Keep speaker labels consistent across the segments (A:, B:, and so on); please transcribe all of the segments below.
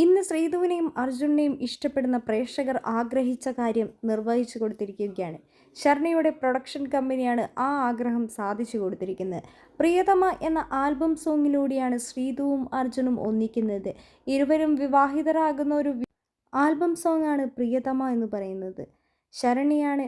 A: ഇന്ന് ശ്രീധുവിനെയും അർജുനെയും ഇഷ്ടപ്പെടുന്ന പ്രേക്ഷകർ ആഗ്രഹിച്ച കാര്യം നിർവഹിച്ചു കൊടുത്തിരിക്കുകയാണ്. ശർണയുടെ പ്രൊഡക്ഷൻ കമ്പനിയാണ് ആ ആഗ്രഹം സാധിച്ചു കൊടുത്തിരിക്കുന്നത്. പ്രിയതമ എന്ന ആൽബം സോങ്ങിലൂടെയാണ് ശ്രീധുവും അർജുനും ഒന്നിക്കുന്നത്. ഇരുവരും വിവാഹിതരാകുന്ന ഒരു ആൽബം ആണ് പ്രിയതമ എന്ന് പറയുന്നത്. ശരണിയാണ്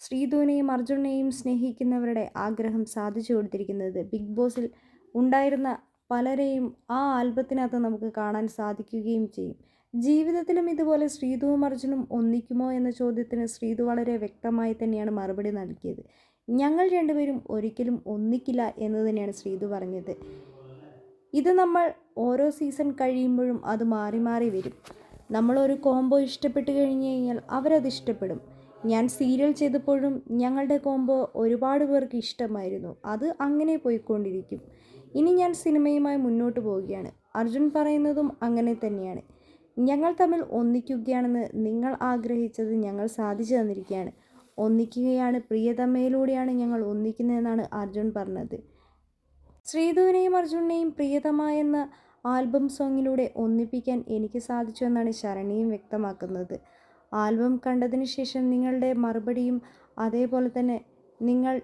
A: ശ്രീധുവിനെയും അർജുനെയും സ്നേഹിക്കുന്നവരുടെ ആഗ്രഹം സാധിച്ചു കൊടുത്തിരിക്കുന്നത്. ബിഗ് ബോസിൽ ഉണ്ടായിരുന്ന പലരെയും ആ ആൽബത്തിനകത്ത് നമുക്ക് കാണാൻ സാധിക്കുകയും ചെയ്യും. ജീവിതത്തിലും ഇതുപോലെ ശ്രീധുവും അർജുനും ഒന്നിക്കുമോ എന്ന ചോദ്യത്തിന് ശ്രീധു വളരെ വ്യക്തമായി തന്നെയാണ് മറുപടി നൽകിയത്. ഞങ്ങൾ രണ്ടുപേരും ഒരിക്കലും ഒന്നിക്കില്ല എന്ന് തന്നെയാണ് ശ്രീധു പറഞ്ഞത്. ഇത് നമ്മൾ ഓരോ സീസൺ കഴിയുമ്പോഴും അത് മാറി മാറി വരും. നമ്മളൊരു കോംബോ ഇഷ്ടപ്പെട്ട് കഴിഞ്ഞ് കഴിഞ്ഞാൽ അവരത് ഇഷ്ടപ്പെടും. ഞാൻ സീരിയൽ ചെയ്തപ്പോഴും ഞങ്ങളുടെ കോംബോ ഒരുപാട് പേർക്ക് ഇഷ്ടമായിരുന്നു. അത് അങ്ങനെ പോയിക്കൊണ്ടിരിക്കും. ഇനി ഞാൻ സിനിമയുമായി മുന്നോട്ട് പോവുകയാണ്. അർജുൻ പറയുന്നതും അങ്ങനെ തന്നെയാണ്. ഞങ്ങൾ തമ്മിൽ ഒന്നിക്കുകയാണെന്ന് നിങ്ങൾ ആഗ്രഹിച്ചത് ഞങ്ങൾ സാധിച്ചു തന്നിരിക്കുകയാണ്. ഒന്നിക്കുകയാണ് പ്രിയതമയിലൂടെയാണ് ഞങ്ങൾ ഒന്നിക്കുന്നതെന്നാണ് അർജുൻ പറഞ്ഞത്. ശ്രീധുവിനെയും അർജുനെയും പ്രിയതമ എന്ന ആൽബം സോങ്ങിലൂടെ ഒന്നിപ്പിക്കാൻ എനിക്ക് സാധിച്ചു എന്നാണ് ശരണിയും വ്യക്തമാക്കുന്നത്. ആൽബം കണ്ടതിന് ശേഷം നിങ്ങളുടെ മറുപടിയും അതേപോലെ തന്നെ നിങ്ങൾ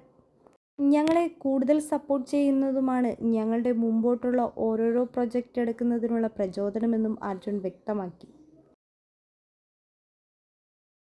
A: ഞങ്ങളെ കൂടുതൽ സപ്പോർട്ട് ചെയ്യുന്നതുമാണ് ഞങ്ങളുടെ മുമ്പോട്ടുള്ള ഓരോരോ പ്രൊജക്റ്റ് എടുക്കുന്നതിനുള്ള പ്രചോദനമെന്നും അർജുൻ വ്യക്തമാക്കി.